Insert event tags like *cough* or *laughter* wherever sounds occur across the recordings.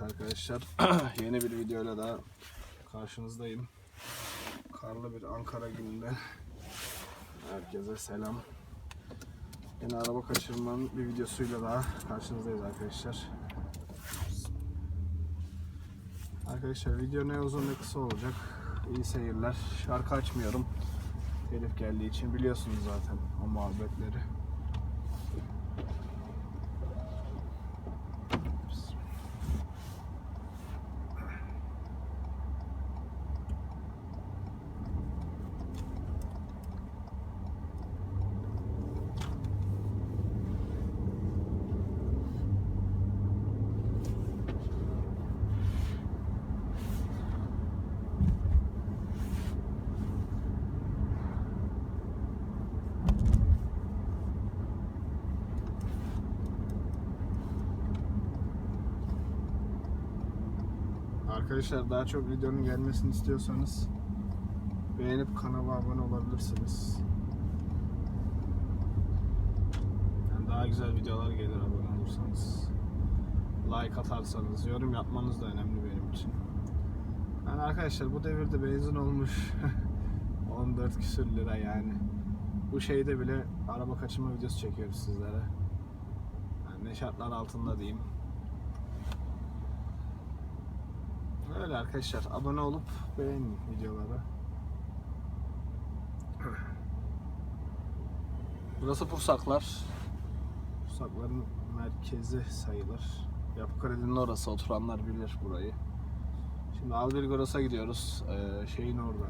arkadaşlar. *clears throat* Yeni bir videoyla daha karşınızdayım. Karlı bir Ankara gününde. Herkese selam. Yine araba kaçırmanın bir videosuyla daha karşınızdayız arkadaşlar. Arkadaşlar video ne uzun ne kısa olacak. İyi seyirler. Şarkı açmıyorum. Telif geldiği için biliyorsunuz zaten o muhabbetleri. Arkadaşlar daha çok videonun gelmesini istiyorsanız beğenip kanala abone olabilirsiniz. Yani daha güzel videolar gelir abone olursanız. Like atarsanız, yorum yapmanız da önemli benim için. Yani arkadaşlar bu devirde benzin olmuş *laughs* 14 küsür lira yani. Bu şeyde bile araba kaçırma videosu çekiyoruz sizlere. Yani ne şartlar altında diyeyim. Öyle arkadaşlar. Abone olup beğenin videoları. Burası Pursaklar. Pursakların merkezi sayılır. Yapı Kredi'nin orası. Oturanlar bilir burayı. Şimdi Alvirgoros'a gidiyoruz. Ee, şeyin orada.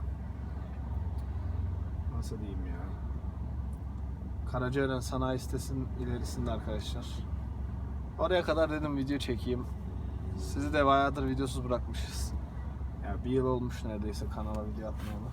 Nasıl diyeyim ya? Karacaören Sanayi Sitesi'nin ilerisinde arkadaşlar. Oraya kadar dedim video çekeyim. Sizi de bayağıdır videosuz bırakmışız. Ya bir yıl olmuş neredeyse kanala video atmayalı.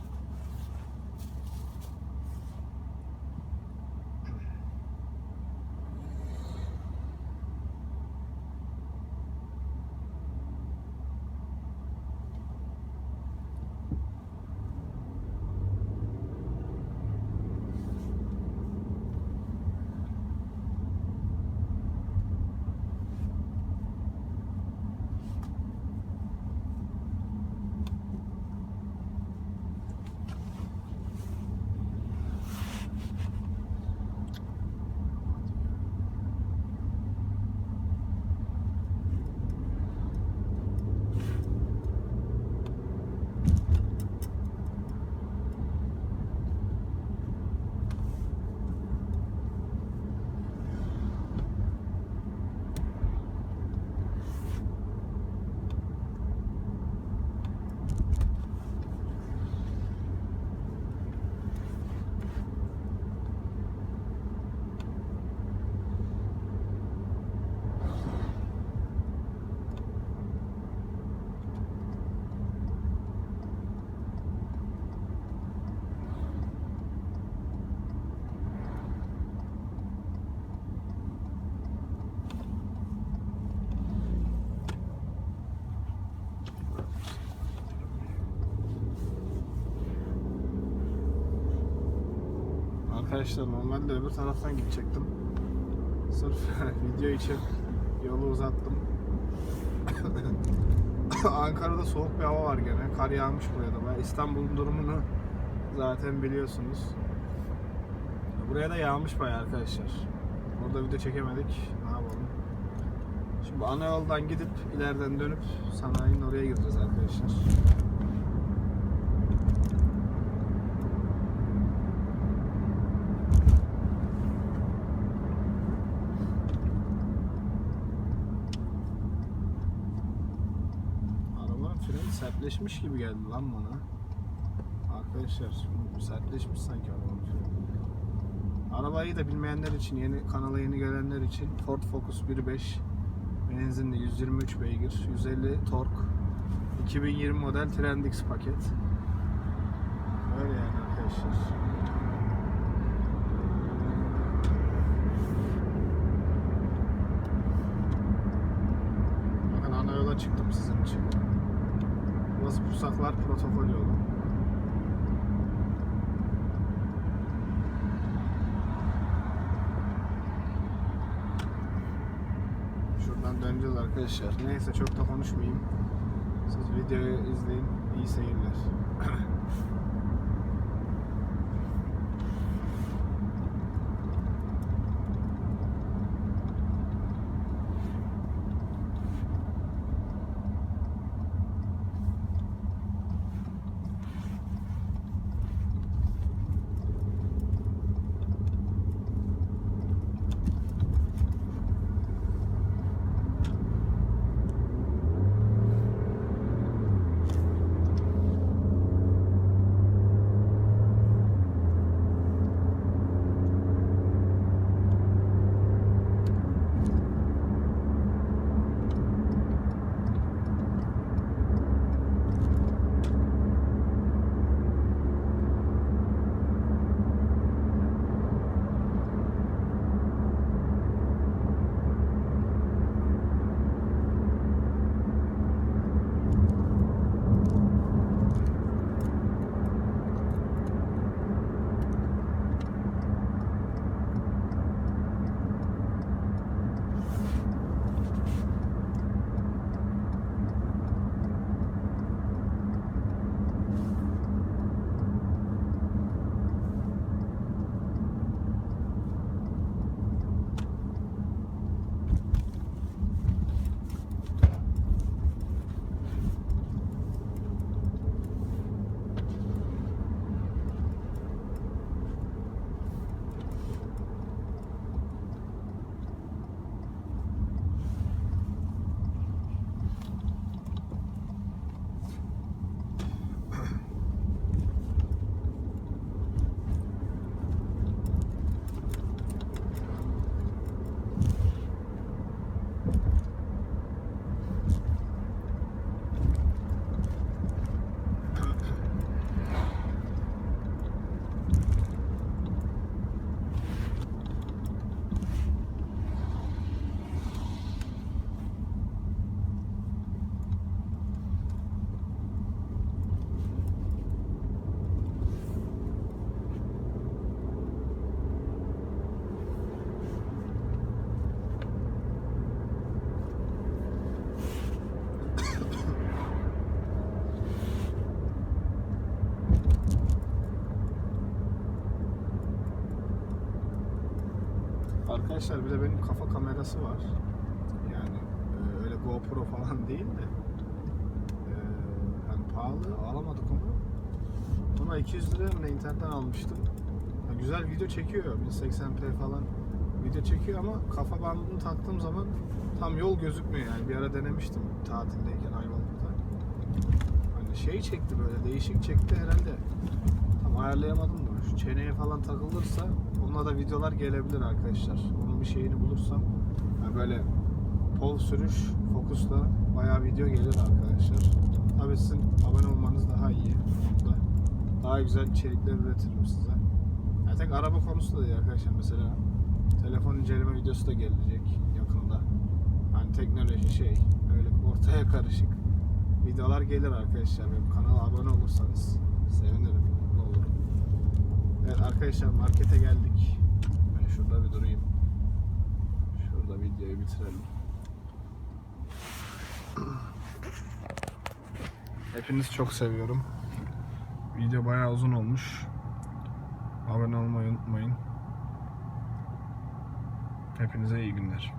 Arkadaşlar normalde öbür taraftan gidecektim. Sırf *laughs* video için yolu uzattım. *coughs* Ankara'da soğuk bir hava var gene. Kar yağmış buraya da. İstanbul'un durumunu zaten biliyorsunuz. Buraya da yağmış bayağı arkadaşlar. Orada video çekemedik. Ne yapalım? Şimdi ana yoldan gidip ileriden dönüp sanayinin oraya gideceğiz arkadaşlar. Sertleşmiş gibi geldi lan bana. Arkadaşlar sertleşmiş sanki freni. Arabayı da bilmeyenler için, yeni kanala yeni gelenler için Ford Focus 1.5 benzinli 123 beygir, 150 tork, 2020 model Trendix paket. Öyle yani arkadaşlar. Bakın ana yola çıktım sizin için. Pursaklar protokol yolu. Buradan döneceğiz arkadaşlar. Neyse çok da konuşmayayım. Siz videoyu izleyin. İyi seyirler. *clears throat* Arkadaşlar bir de benim kafa kamerası var. Yani e, öyle GoPro falan *laughs* değil de e, yani pahalı alamadık onu. Ona 200 lira mı ne internetten almıştım. Ya güzel video çekiyor 1080p falan video çekiyor ama kafa bandını taktığım zaman tam yol gözükmüyor yani bir ara denemiştim tatildeyken Ayvalık'ta. Hani şey çekti böyle değişik çekti herhalde. Tam ayarlayamadım da çeneye falan takılırsa onunla da videolar gelebilir arkadaşlar. Onun bir şeyini bulursam yani böyle pol sürüş fokusla bayağı video gelir arkadaşlar. Tabii sizin abone olmanız daha iyi. Onda daha güzel içerikler üretirim size. Yani tek araba konusu da değil arkadaşlar. Mesela telefon inceleme videosu da gelecek yakında. Hani teknoloji şey öyle ortaya karışık videolar gelir arkadaşlar. Benim kanala abone olursanız sevinirim. Evet arkadaşlar markete geldik. Ben şurada bir durayım. Şurada videoyu bitirelim. Hepinizi çok seviyorum. Video bayağı uzun olmuş. Abone olmayı unutmayın. Hepinize iyi günler.